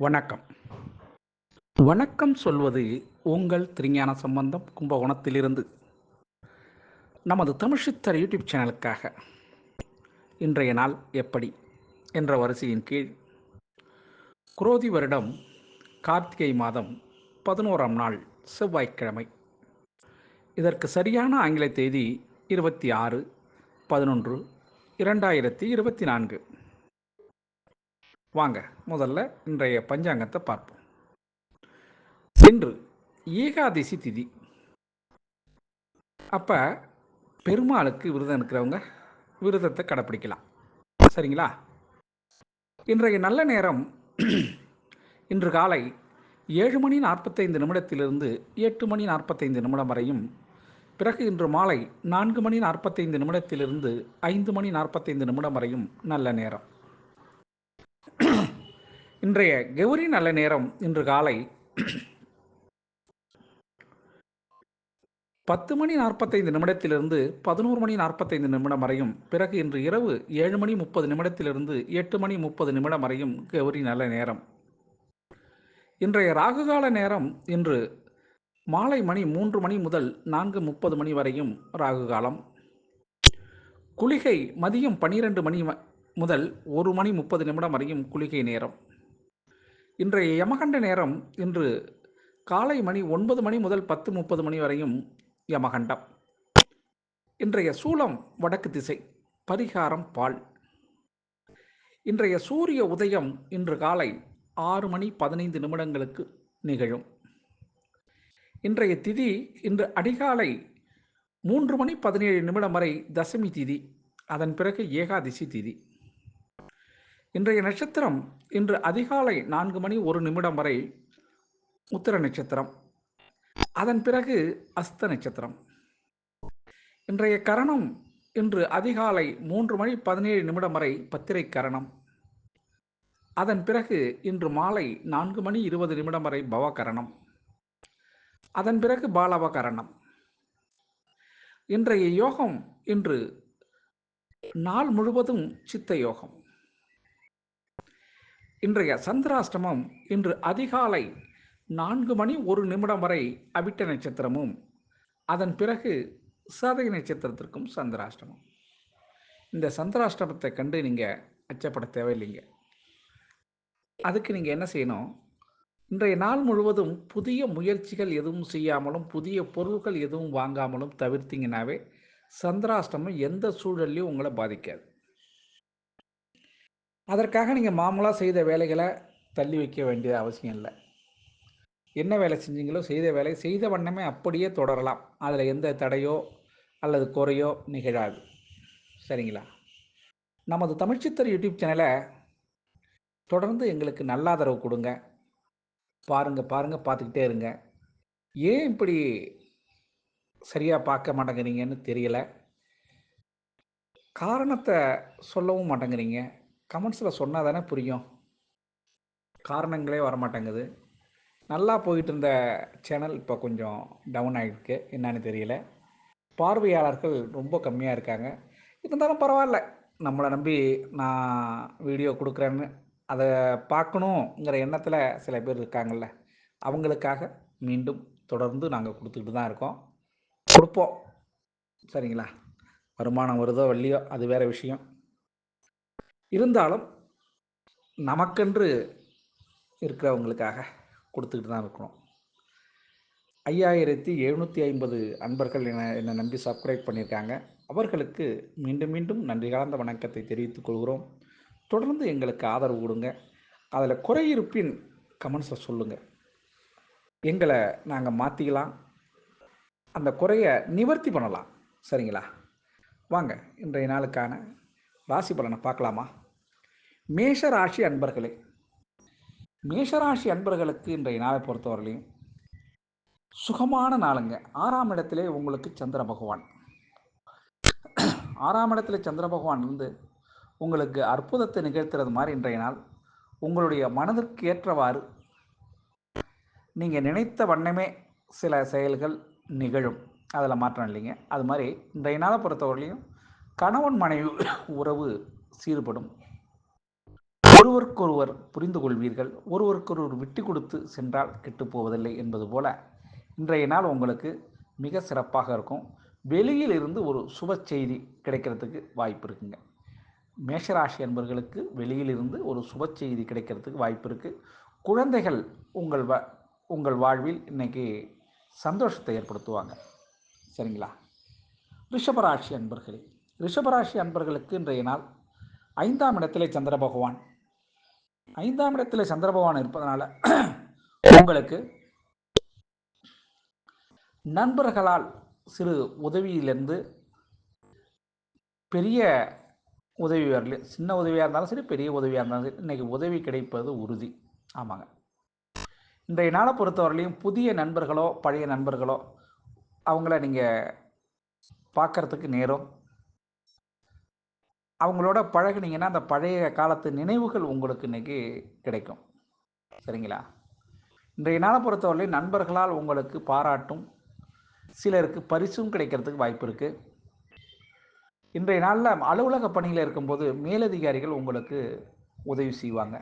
வணக்கம். வணக்கம் சொல்வது உங்கள் திருஞான சம்பந்தம் கும்பகோணத்திலிருந்து. நமது தமிழ்ச்சித்தர் யூடியூப் சேனலுக்காக. இன்றைய நாள் எப்படி? என்ற வரிசையின் கீழ். குரோதி வருடம் கார்த்திகை மாதம் பதினோராம் நாள் செவ்வாய்க்கிழமை. இதற்கு சரியான ஆங்கில தேதி இருபத்தி ஆறு பதினொன்று இரண்டாயிரத்தி இருபத்தி நான்கு. வாங்க முதல்ல இன்றைய பஞ்சாங்கத்தை பார்ப்போம். இன்று ஏகாதசி திதி. அப்போ பெருமாளுக்கு விரதம் இருக்கிறவங்க விரதத்தை கடைப்பிடிக்கலாம். சரிங்களா? இன்றைய நல்ல நேரம் இன்று காலை ஏழு மணி நாற்பத்தைந்து நிமிடத்திலிருந்து எட்டு மணி நாற்பத்தைந்து நிமிடம் வரையும் பிறகு இன்று மாலை நான்கு மணி நாற்பத்தைந்து நிமிடத்திலிருந்து ஐந்து மணி நாற்பத்தைந்து நிமிடம் வரையும் நல்ல நேரம். இன்றைய கௌரி நல்ல நேரம் இன்று காலை பத்து மணி நாற்பத்தைந்து நிமிடத்திலிருந்து பதினோரு மணி நாற்பத்தைந்து நிமிடம் வரையும் பிறகு இன்று இரவு ஏழு மணி முப்பது நிமிடத்திலிருந்து எட்டு மணி முப்பது நிமிடம் வரையும் கௌரி நல்ல நேரம். இன்றைய ராகுகால நேரம் இன்று மாலை மணி மூன்று மணி முதல் நான்கு முப்பது மணி வரையும் ராகு காலம். குளிகை மதியம் பனிரெண்டு மணி முதல் ஒரு மணி முப்பது நிமிடம் வரையும் குளிகை நேரம். இன்றைய யமகண்ட நேரம் இன்று காலை மணி ஒன்பது மணி முதல் பத்து முப்பது மணி வரையும் யமகண்டம். இன்றைய சூலம் வடக்கு திசை பரிகாரம் பால். இன்றைய சூரிய உதயம் இன்று காலை ஆறு மணி பதினைந்து நிமிடங்களுக்கு நிகழும். இன்றைய திதி இன்று அதிகாலை மூன்று மணி பதினேழு நிமிடம் வரை தசமி திதி அதன் பிறகு ஏகாதசி திதி. இன்றைய நட்சத்திரம் இன்று அதிகாலை நான்கு மணி ஒரு நிமிடம் வரை உத்திர நட்சத்திரம். அதன் பிறகு அஸ்த நட்சத்திரம். இன்றைய கரணம் இன்று அதிகாலை மூன்று மணி பதினேழு நிமிடம் வரை பத்திரை கரணம். அதன் பிறகு இன்று மாலை நான்கு மணி இருபது நிமிடம் வரை பவகரணம் அதன் பிறகு பாலவகரணம் இன்றைய யோகம் இன்று நாள் முழுவதும் சித்த யோகம். இன்றைய சந்திராஷ்டமம் இன்று அதிகாலை நான்கு மணி ஒரு நிமிடம் வரை அவிட்ட நட்சத்திரமும் அதன் பிறகு சதய நட்சத்திரத்திற்கும் சந்திராஷ்டமம். இந்த சந்திராஷ்டமத்தை கண்டு நீங்கள் அச்சப்பட தேவையில்லைங்க. அதுக்கு நீங்கள் என்ன செய்யணும்? இன்றைய நாள் முழுவதும் புதிய முயற்சிகள் எதுவும் செய்யாமலும் புதிய பொருட்கள் எதுவும் வாங்காமலும் தவிர்த்தீங்கன்னாவே சந்திராஷ்டமம் எந்த சூழல்லையும் உங்களை பாதிக்காது. அதற்காக நீங்கள் மாமூலாக செய்த வேலைகளை தள்ளி வைக்க வேண்டிய அவசியம் இல்லை. என்ன வேலை செஞ்சீங்களோ செய்த வேலை செய்த வண்ணமே அப்படியே தொடரலாம். அதில் எந்த தடையோ அல்லது குறையோ நிகழாது. சரிங்களா? நமது தமிழ்ச்சித்தர் யூடியூப் சேனலை தொடர்ந்து எங்களுக்கு நல்ல ஆதரவு கொடுங்க. பாருங்கள் பாருங்கள் பார்த்துக்கிட்டே இருங்க. ஏன் இப்படி சரியாக பார்க்க மாட்டேங்கிறீங்கன்னு தெரியல. காரணத்தை சொல்லவும் மாட்டேங்கிறீங்க. கமெண்ட்ஸில் சொன்னால் தானே புரியும். காரணங்களே வர மாட்டேங்குது நல்லா போயிட்டு இருந்த சேனல் இப்போ கொஞ்சம் டவுன் ஆகிருக்கு என்னன்னு தெரியல. பார்வையாளர்கள் ரொம்ப கம்மியாக இருக்காங்க. இருந்தாலும் பரவாயில்ல. நம்மளை நம்பி நான் வீடியோ கொடுக்குறேன்னு அதை பார்க்கணுங்கிற எண்ணத்தில் சில பேர் இருக்காங்கல்ல. அவங்களுக்காக மீண்டும் தொடர்ந்து நாங்கள் கொடுத்துக்கிட்டு தான் இருக்கோம். கொடுப்போம். சரிங்களா? வருமானம் வருதோ இல்லையோ அது வேறு விஷயம். இருந்தாலும் நமக்கென்று இருக்கிறவங்களுக்காக கொடுத்துக்கிட்டு தான் இருக்கணும். ஐயாயிரத்தி எழுநூற்றி ஐம்பது அன்பர்கள் என என்னை நம்பி சப்ஸ்கிரைப் பண்ணியிருக்காங்க. அவர்களுக்கு மீண்டும் மீண்டும் நன்றி கலந்த வணக்கத்தை தெரிவித்துக் கொள்கிறோம். தொடர்ந்து எங்களுக்கு ஆதரவு கொடுங்க. அதில் குறை இருப்பின் கமெண்ட்ஸை சொல்லுங்கள் எங்களை நாங்கள் மாற்றிக்கலாம் அந்த குறையை நிவர்த்தி பண்ணலாம். சரிங்களா? வாங்க இன்றைய நாளுக்கான ராசி பலனை பார்க்கலாமா? மேஷராசி அன்பர்களே மேஷராசி அன்பர்களுக்கு இன்றைய நாளை பொறுத்தவரையிலையும் சுகமான நாளுங்க. ஆறாம் இடத்திலே உங்களுக்கு சந்திர பகவான். ஆறாம் இடத்துல சந்திர பகவான் இருந்து உங்களுக்கு அற்புதத்தை நிகழ்த்துறது மாதிரி இன்றைய நாள். உங்களுடைய மனதிற்கு ஏற்றவாறு நீங்கள் நினைத்த வண்ணமே சில செயல்கள் நிகழும். அதில் மாற்றம் இல்லைங்க. அது மாதிரி இன்றைய நாளை பொறுத்தவரையிலையும் கணவன் மனைவி உறவு சீர்படும். ஒருவருக்கொருவர் புரிந்து கொள்வீர்கள் ஒருவருக்கொருவர் விட்டு கொடுத்து சென்றால் கெட்டு போவதில்லை என்பது போல இன்றைய நாள் உங்களுக்கு மிக சிறப்பாக இருக்கும். வெளியில் இருந்து ஒரு சுப செய்தி கிடைக்கிறதுக்கு வாய்ப்பு இருக்குங்க. மேஷராசி அன்பர்களுக்கு வெளியிலிருந்து ஒரு சுப செய்தி கிடைக்கிறதுக்கு வாய்ப்பு இருக்குது குழந்தைகள் உங்கள் வ உங்கள் வாழ்வில் இன்னைக்கு சந்தோஷத்தை ஏற்படுத்துவாங்க. சரிங்களா? ரிஷபராசி அன்பர்களே ரிஷபராசி அன்பர்களுக்கு இன்றைய நாள் ஐந்தாம் இடத்திலே சந்திர பகவான் ஐந்தாம் இடத்துல சந்திரபகவான் இருப்பதனால உங்களுக்கு நண்பர்களால் சிறு உதவியிலிருந்து பெரிய உதவி வரல. சின்ன உதவியாக இருந்தாலும் சரி பெரிய உதவியாக இருந்தாலும் சரி இன்றைக்கி உதவி கிடைப்பது உறுதி. ஆமாங்க. இன்றைய நாளை பொறுத்தவரையிலையும் புதிய நண்பர்களோ பழைய நண்பர்களோ அவங்கள நீங்கள் பார்க்கறதுக்கு நேரம் அவங்களோட பழகுனீங்கன்னா அந்த பழைய காலத்து நினைவுகள் உங்களுக்கு இன்றைக்கி கிடைக்கும். சரிங்களா? இன்றைய நாளை பொறுத்தவரை நண்பர்களால் உங்களுக்கு பாராட்டும் சிலருக்கு பரிசும் கிடைக்கிறதுக்கு வாய்ப்பு இருக்குது இன்றைய நாளில் அலுவலக பணியில் இருக்கும்போது மேலதிகாரிகள் உங்களுக்கு உதவி செய்வாங்க.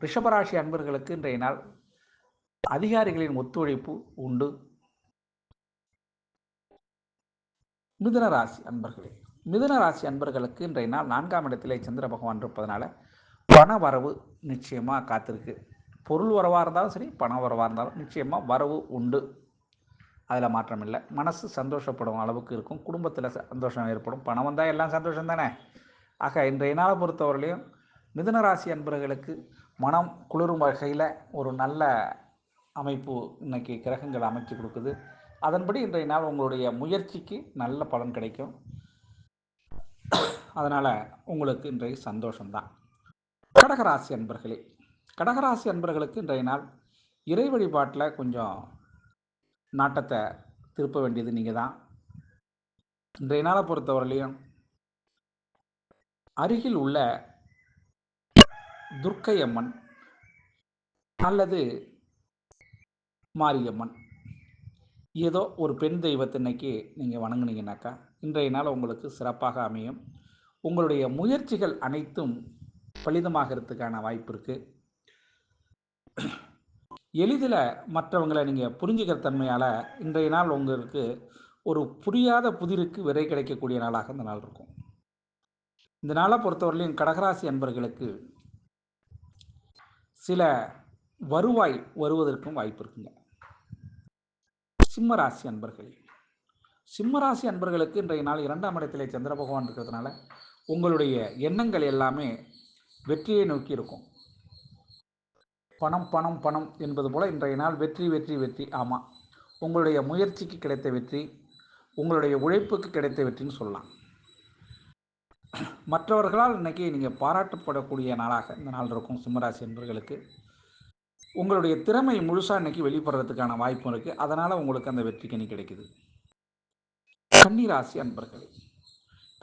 ரிஷபராசி அன்பர்களுக்கு இன்றைய நாள் அதிகாரிகளின் ஒத்துழைப்பு உண்டு. மிதுன ராசி அன்பர்களே மிதுன ராசி அன்பர்களுக்கு இன்றைய நாள் நான்காம் இடத்திலே சந்திர பகவான் இருப்பதனால பண வரவு நிச்சயமாக காத்திருக்கு. பொருள் வரவாக இருந்தாலும் சரி பண வரவாக இருந்தாலும் நிச்சயமாக வரவு உண்டு. அதில் மாற்றம் இல்லை. மனசு சந்தோஷப்படும் அளவுக்கு இருக்கும். குடும்பத்தில் சந்தோஷம் ஏற்படும். பணம் வந்தால் எல்லாம் சந்தோஷம் தானே? ஆக இன்றைய நாளை பொறுத்தவரையிலையும் மிதுன ராசி அன்பர்களுக்கு மனம் குளிரும் வகையில் ஒரு நல்ல அமைப்பு இன்னைக்கு கிரகங்கள் அமைச்சு கொடுக்குது. அதன்படி இன்றைய நாள் உங்களுடைய முயற்சிக்கு நல்ல பலன் கிடைக்கும். அதனால் உங்களுக்கு இன்றைய சந்தோஷம்தான். கடகராசி அன்பர்களே கடகராசி அன்பர்களுக்கு இன்றைய நாள் இறை வழிபாட்டில் கொஞ்சம் நாட்டத்தை திருப்ப வேண்டியது நீங்கள் தான் இன்றைய நாளை பொறுத்தவரையிலையும் அருகில் உள்ள துர்க்கை அம்மன் அல்லது மாரியம்மன். ஏதோ ஒரு பெண் தெய்வத்தன்னைக்கு நீங்கள் வணங்குனீங்கன்னாக்கா இன்றைய நாள் உங்களுக்கு சிறப்பாக அமையும். உங்களுடைய முயற்சிகள் அனைத்தும் பலிதமாகிறதுக்கான வாய்ப்பு இருக்குது எளிதில் மற்றவங்களை நீங்கள் புரிஞ்சுக்கிற தன்மையால் இன்றைய நாள் உங்களுக்கு ஒரு புரியாத புதிருக்கு விரை கிடைக்கக்கூடிய நாளாக இந்த நாள் இருக்கும். இந்த நாளை பொறுத்தவரையிலும் கடகராசி அன்பர்களுக்கு சில வருவாய் வருவதற்கும் வாய்ப்பு இருக்குங்க. சிம்மராசி அன்பர்களே சிம்மராசி அன்பர்களுக்கு இன்றைய நாள் இரண்டாம் இடத்திலே சந்திர பகவான் இருக்கிறதுனால உங்களுடைய எண்ணங்கள் எல்லாமே வெற்றியை நோக்கி இருக்கும். பணம் பணம் பணம் என்பது போல் இன்றைய நாள் வெற்றி வெற்றி வெற்றி. ஆமாம் உங்களுடைய முயற்சிக்கு கிடைத்த வெற்றி உங்களுடைய உழைப்புக்கு கிடைத்த வெற்றின்னு சொல்லலாம். மற்றவர்களால் இன்றைக்கி நீங்கள் பாராட்டப்படக்கூடிய நாளாக இந்த நாள் இருக்கும் சிம்மராசி என்பர்களுக்கு உங்களுடைய திறமை முழுசாக இன்றைக்கி வெளிப்படுறதுக்கான வாய்ப்பும் இருக்குது அதனால் உங்களுக்கு அந்த வெற்றி கனி கிடைக்குது. கன்னிராசி அன்பர்கள்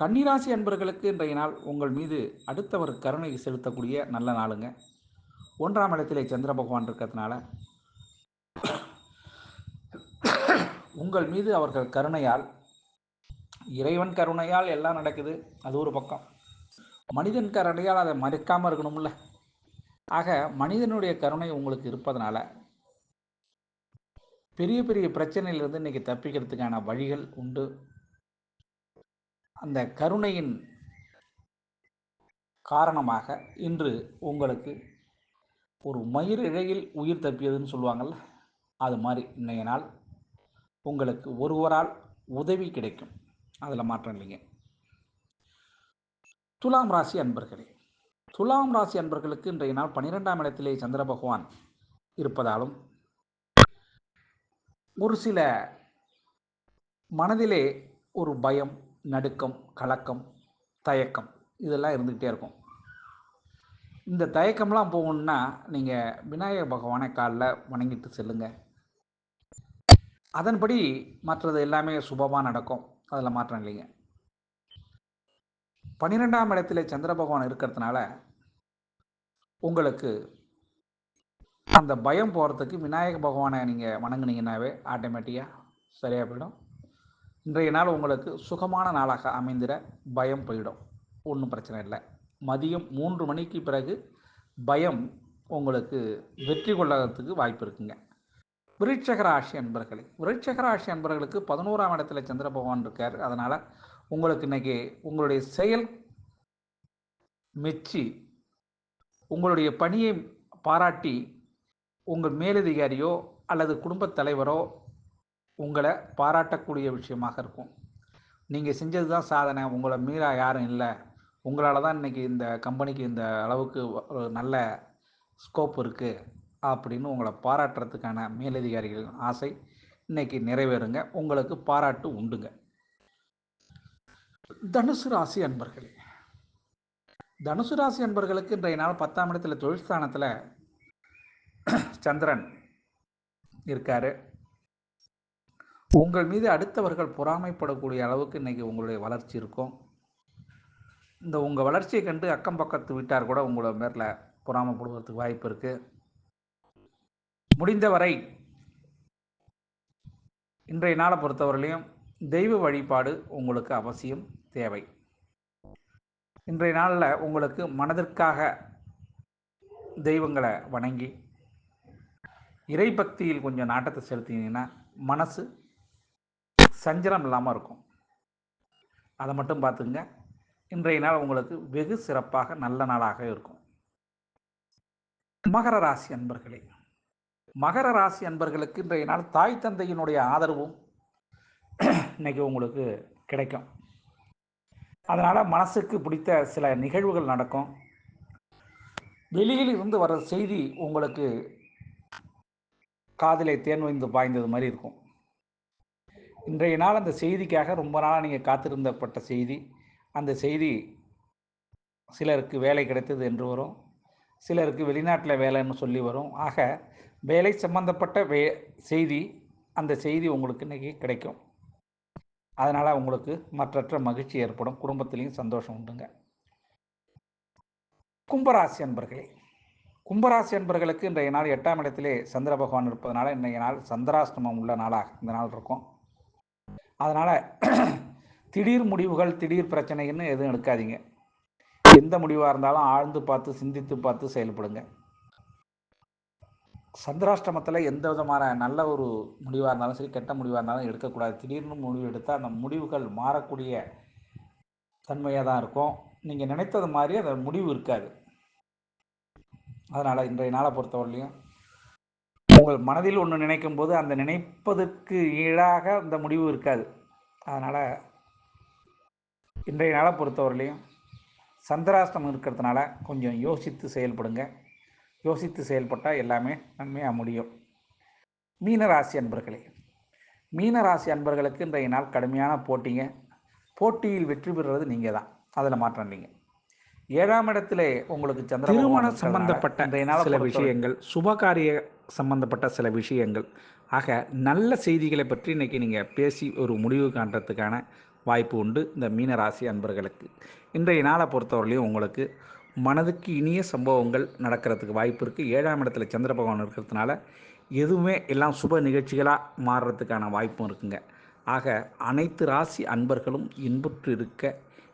கன்னிராசி அன்பர்களுக்கு இன்றைய நாள் உங்கள் மீது அடுத்தவர் கருணை செலுத்தக்கூடிய நல்ல நாளுங்க. ஒன்றாம் இடத்திலே சந்திர பகவான் இருக்கிறதுனால உங்கள் மீது அவர்கள் கருணையால் இறைவன் கருணையால் எல்லாம் நடக்குது. அது ஒரு பக்கம். மனிதன் கருணையால் அதை மறுக்காமல் இருக்கணும்ல. ஆக மனிதனுடைய கருணை உங்களுக்கு இருப்பதனால பெரிய பெரிய பிரச்சனையிலிருந்து இன்றைக்கி தப்பிக்கிறதுக்கான வழிகள் உண்டு. அந்த கருணையின் காரணமாக இன்று உங்களுக்கு ஒரு மயிர் இழையில் உயிர் தப்பியதுன்னு சொல்லுவாங்கள்ல அது மாதிரி இன்றைய நாள் உங்களுக்கு ஒருவரால் உதவி கிடைக்கும். அதில் மாற்றம் இல்லைங்க. துலாம் ராசி அன்பர்களே துலாம் ராசி அன்பர்களுக்கு இன்றைய நாள் பன்னிரெண்டாம் இடத்திலே சந்திர பகவான் இருப்பதாலும் ஒரு சில மனதிலே ஒரு பயம் நடுக்கம் கலக்கம் தயக்கம் இதெல்லாம் இருந்துக்கிட்டே இருக்கும். இந்த தயக்கம்லாம் போகணுன்னா நீங்கள் விநாயகர் பகவானை காலில் வணங்கிட்டு செல்லுங்க. அதன்படி மற்றது எல்லாமே சுபமாக நடக்கும். அதில் மாற்றம் இல்லைங்க. பன்னிரெண்டாம் இடத்துல சந்திர பகவான் இருக்கிறதுனால உங்களுக்கு அந்த பயம் போகிறதுக்கு விநாயக பகவானை நீங்கள் வணங்குனீங்கன்னாவே ஆட்டோமேட்டிக்காக சரியாக போயிடும். இன்றைய நாள் உங்களுக்கு சுகமான நாளாக அமைந்திட பயம் போயிடும். ஒன்றும் பிரச்சனை இல்லை. மதியம் மூன்று மணிக்கு பிறகு பயம் உங்களுக்கு வெற்றி கொள்ளறதுக்கு வாய்ப்பு இருக்குங்க. விருட்சக ராசி அன்பர்களே விருட்சக ராசி அன்பர்களுக்கு பதினோராம் இடத்துல சந்திர பகவான் இருக்கார். அதனால் உங்களுக்கு இன்னைக்கு உங்களுடைய செயல் மெச்சி உங்களுடைய பணியை பாராட்டி உங்கள் மேலதிகாரியோ அல்லது குடும்பத் தலைவரோ உங்களை பாராட்டக்கூடிய விஷயமாக இருக்கும். நீங்கள் செஞ்சது தான் சாதனை. உங்களை மீறா யாரும் இல்லை. உங்களால் தான் இன்றைக்கி இந்த கம்பெனிக்கு இந்த அளவுக்கு ஒரு நல்ல ஸ்கோப் இருக்குது அப்படின்னு உங்களை பாராட்டுறதுக்கான மேலதிகாரிகளின் ஆசை இன்னைக்கு நிறைவேறுங்க. உங்களுக்கு பாராட்டு உண்டுங்க. தனுசு ராசி அன்பர்களே தனுசு ராசி அன்பர்களுக்கு இன்றைய நாள் பத்தாம் இடத்துல தொழில் ஸ்தானத்தில் சந்திரன் இருக்கார். உங்கள் மீது அடுத்தவர்கள் பொறாமைப்படக்கூடிய அளவுக்கு இன்றைக்கி உங்களுடைய வளர்ச்சி இருக்கும். இந்த உங்கள் வளர்ச்சியை கண்டு அக்கம் பக்கத்து வீட்டார் கூட உங்களோட மேரில் பொறாமப்படுவதற்கு வாய்ப்பு இருக்குது முடிந்தவரை இன்றைய நாளை பொறுத்தவரையிலையும் தெய்வ வழிபாடு உங்களுக்கு அவசியம் தேவை. இன்றைய நாளில் உங்களுக்கு மனதிற்காக தெய்வங்களை வணங்கி இறைபக்தியில் கொஞ்சம் நாட்டத்தை செலுத்தினீங்கன்னா மனசு சஞ்சலம் இல்லாமல் இருக்கும். அதை மட்டும் பார்த்துங்க இன்றைய நாள் உங்களுக்கு வெகு சிறப்பாக நல்ல நாளாக இருக்கும். மகர ராசி அன்பர்களே மகர ராசி அன்பர்களுக்கு இன்றைய நாள் தாய் தந்தையினுடைய ஆதரவும் இன்னைக்கு உங்களுக்கு கிடைக்கும். அதனால் மனசுக்கு பிடித்த சில நிகழ்வுகள் நடக்கும். வெளியில் இருந்து வர செய்தி உங்களுக்கு காதிலே தேன் வைந்து பாய்ந்தது மாதிரி இருக்கும். இன்றைய நாள் அந்த செய்திக்காக ரொம்ப நாளாக நீங்கள் காத்திருந்தப்பட்ட செய்தி. அந்த செய்தி சிலருக்கு வேலை கிடைத்தது என்று வரும். சிலருக்கு வெளிநாட்டில் வேலைன்னு சொல்லி வரும். ஆக வேலை சம்பந்தப்பட்ட வே செய்தி அந்த செய்தி உங்களுக்கு இன்றைக்கி கிடைக்கும். அதனால் உங்களுக்கு மற்றற்ற மகிழ்ச்சி ஏற்படும். குடும்பத்திலையும் சந்தோஷம் உண்டுங்க. கும்பராசி அன்பர்களே கும்பராசி அன்பர்களுக்கு இன்றைய நாள் எட்டாம் இடத்திலே சந்திர பகவான் இருப்பதனால இன்றைய நாள் சந்திராஷ்டமம் உள்ள நாளாக இந்த நாள் இருக்கும். அதனால் திடீர் முடிவுகள் திடீர் பிரச்சனைன்னு எதுவும் எடுக்காதீங்க. எந்த முடிவாக இருந்தாலும் ஆழ்ந்து பார்த்து சிந்தித்து பார்த்து செயல்படுங்க. சந்திராஷ்டமத்தில் எந்த விதமான நல்ல ஒரு முடிவாக இருந்தாலும் சரி கெட்ட முடிவாக இருந்தாலும் எடுக்கக்கூடாது. திடீர்னு முடிவு எடுத்தால் அந்த முடிவுகள் மாறக்கூடிய தன்மையாக தான் இருக்கும். நீங்கள் நினைத்தது மாதிரி அந்த முடிவு இருக்காது. அதனால் இன்றைய நாளை பொறுத்தவரையிலையும் உங்கள் மனதில் ஒன்று நினைக்கும் போது அந்த நினைப்பதற்கு ஈடாக அந்த முடிவு இருக்காது. அதனால் இன்றைய நாளை பொறுத்தவரையிலையும் சந்திராஷ்டமம் இருக்கிறதுனால கொஞ்சம் யோசித்து செயல்படுங்க. யோசித்து செயல்பட்டால் எல்லாமே நன்மையாக முடியும். மீனராசி அன்பர்களே மீனராசி அன்பர்களுக்கு இன்றைய நாள் கடுமையான போட்டிங்க. போட்டியில் வெற்றி பெறுறது நீங்கள் தான் அதில் மாற்றம் இல்லைங்க. ஏழாம் இடத்துல உங்களுக்கு திருமண சம்பந்தப்பட்ட சில விஷயங்கள் சுபகாரிய சம்பந்தப்பட்ட சில விஷயங்கள். ஆக நல்ல செய்திகளை பற்றி இன்னைக்கு நீங்கள் பேசி ஒரு முடிவு காண்றதுக்கான வாய்ப்பு உண்டு இந்த மீனராசி அன்பர்களுக்கு. இன்றைய நாளை பொறுத்தவரையிலையும் உங்களுக்கு மனதுக்கு இனிய சம்பவங்கள் நடக்கிறதுக்கு வாய்ப்பு இருக்குது ஏழாம் இடத்துல சந்திர பகவான் இருக்கிறதுனால எதுவுமே எல்லாம் சுப நிகழ்ச்சிகளாக மாறுறதுக்கான வாய்ப்பும் இருக்குங்க. ஆக அனைத்து ராசி அன்பர்களும் இன்புற்று இருக்க